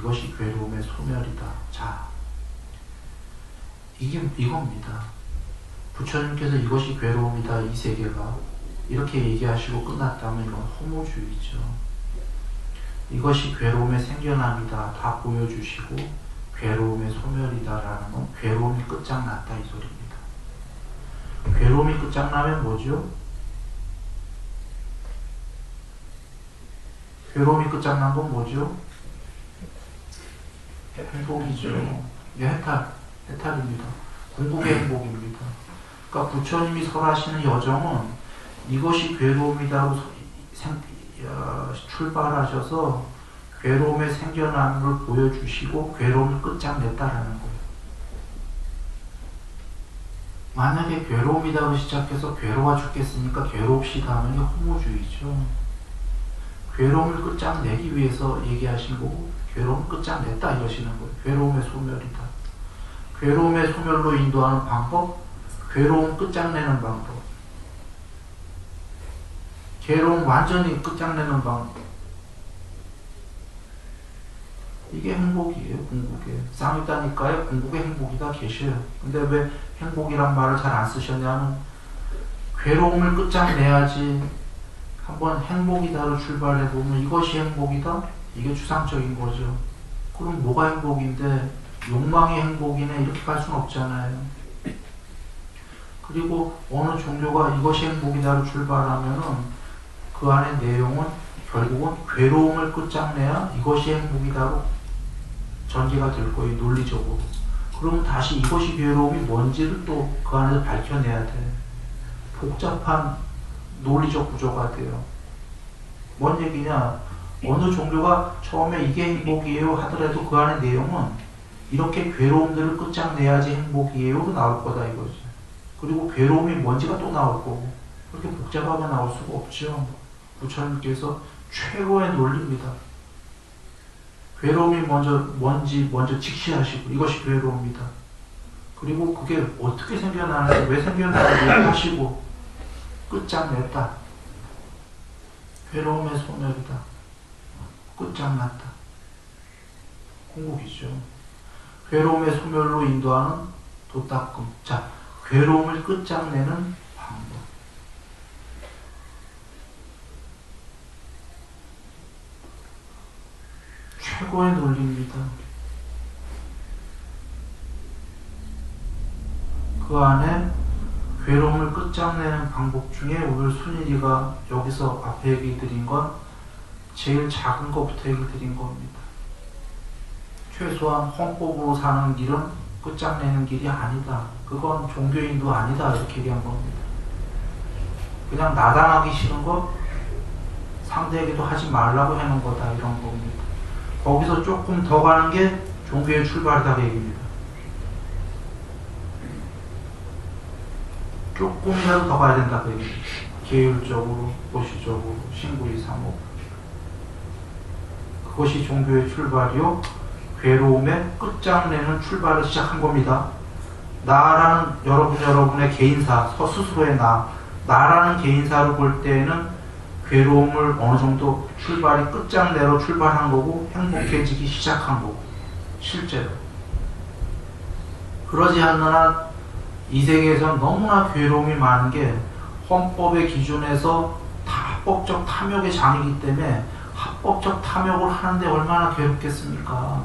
이것이 괴로움의 소멸이다. 자, 이게 이겁니다. 부처님께서 이것이 괴로움이다 이 세계가 이렇게 얘기하시고 끝났다면 이건 허무주의죠. 이것이 괴로움의 생겨남이다 다 보여주시고 괴로움의 소멸이다라는 건 괴로움이 끝장났다 이 소리입니다. 괴로움이 끝장나면 뭐죠? 괴로움이 끝장난 건 뭐죠? 행복이죠. 이게 해탈, 해탈입니다. 궁극의 행복입니다. 그러니까 부처님이 설하시는 여정은 이것이 괴로움이라고 생, 어, 출발하셔서 괴로움의 생겨남을 보여주시고 괴로움을 끝장냈다라는 거예요. 만약에 괴로움이다고 시작해서 괴로워 죽겠으니까 괴롭시다 게 허무주의죠. 괴로움을 끝장내기 위해서 얘기하신 거고 괴로움 끝장냈다 이러시는 거예요. 괴로움의 소멸이다. 괴로움의 소멸로 인도하는 방법, 괴로움 끝장내는 방법. 괴로움 완전히 끝장내는 방법. 이게 행복이에요, 궁극의. 쌍있다니까요, 궁극의 행복이다 계셔요. 근데 왜 행복이란 말을 잘 안 쓰셨냐면, 괴로움을 끝장내야지 한번 행복이다로 출발해 보면 이것이 행복이다? 이게 추상적인 거죠. 그럼 뭐가 행복인데 욕망이 행복이네 이렇게 갈 수는 없잖아요. 그리고 어느 종교가 이것이 행복이다로 출발하면은 그 안에 내용은 결국은 괴로움을 끝장내야 이것이 행복이다로 전개가 될 거예요 논리적으로. 그러면 다시 이것이 괴로움이 뭔지를 또 그 안에서 밝혀내야 돼. 복잡한 논리적 구조가 돼요. 뭔 얘기냐? 어느 종교가 처음에 이게 행복이에요 하더라도 그 안에 내용은 이렇게 괴로움들을 끝장내야지 행복이에요로 나올 거다 이거죠. 그리고 괴로움이 뭔지가 또 나올 거고 그렇게 복잡하게 나올 수가 없죠. 부처님께서 최고의 논리입니다. 괴로움이 먼저 뭔지 먼저 직시하시고 이것이 괴로움이다. 그리고 그게 어떻게 생겨나는지 왜 생겨나는지 하시고 끝장냈다. 괴로움의 소멸이다. 끝장났다. 궁극이죠. 괴로움의 소멸로 인도하는 도닦음. 자, 괴로움을 끝장내는 방법. 최고의 논리입니다. 그 안에 괴로움을 끝장내는 방법 중에 오늘 순일이가 여기서 앞에 얘기 드린 건 제일 작은 것부터 얘기 드린 겁니다. 최소한 헌법으로 사는 길은 끝장내는 길이 아니다. 그건 종교인도 아니다. 이렇게 얘기한 겁니다. 그냥 나당하기 싫은 거 상대에게도 하지 말라고 해놓은 거다. 이런 겁니다. 거기서 조금 더 가는 게 종교의 출발이다. 그 얘기입니다. 조금이라도 더 가야 된다. 그 얘기입니다. 계율적으로, 도시적으로, 신구리 사목. 그것이 종교의 출발이요. 괴로움의 끝장내는 출발을 시작한 겁니다. 나라는 여러분 여러분의 개인사, 서 스스로의 나, 나라는 개인사를 볼 때에는 괴로움을 어느 정도 출발이 끝장내로 출발한 거고 행복해지기 시작한 거고 실제로 그러지 않는 한 이 세계에서 너무나 괴로움이 많은 게 헌법의 기준에서 다 합법적 탐욕의 장이기 때문에 합법적 탐욕을 하는데 얼마나 괴롭겠습니까?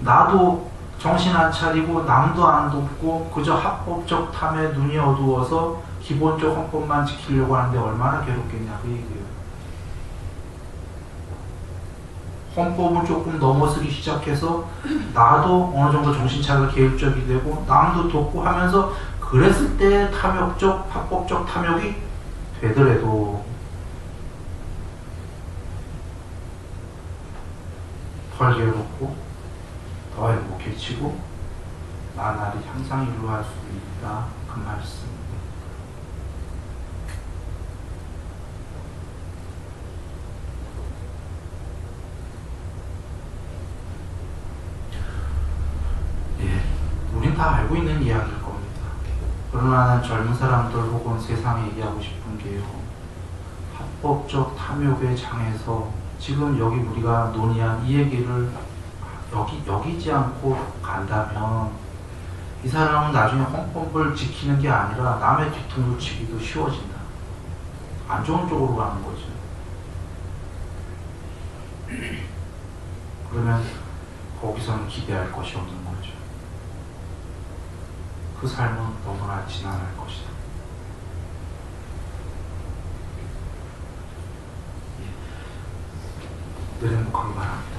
나도 정신 안 차리고 남도 안 돕고 그저 합법적 탐에 눈이 어두워서 기본적 헌법만 지키려고 하는데 얼마나 괴롭겠냐 그 얘기예요. 헌법을 조금 넘어서기 시작해서 나도 어느 정도 정신 차려 계획적이 되고 남도 돕고 하면서 그랬을 때 탐욕적 합법적 탐욕이 되더라도 덜 괴롭고 더 행복해지고 나날이 향상 이루어갈 수 있다 그 말씀. 예, 우린 다 알고 있는 이야기 난 젊은 사람들 혹은 세상에 얘기하고 싶은 게요. 합법적 탐 참여교회 장에서 지금 여기 우리가 논의한 이 얘기를 여기 여기지 않고 간다면 이 사람은 나중에 헌법을 지키는 게 아니라 남의 뒤통수 치기도 쉬워진다. 안 좋은 쪽으로 가는 거죠. 그러면 거기서는 기대할 것이 없는 거죠. 그 삶은 너무나 지난할 것이다. 예. 늘 행복하기 바랍니다.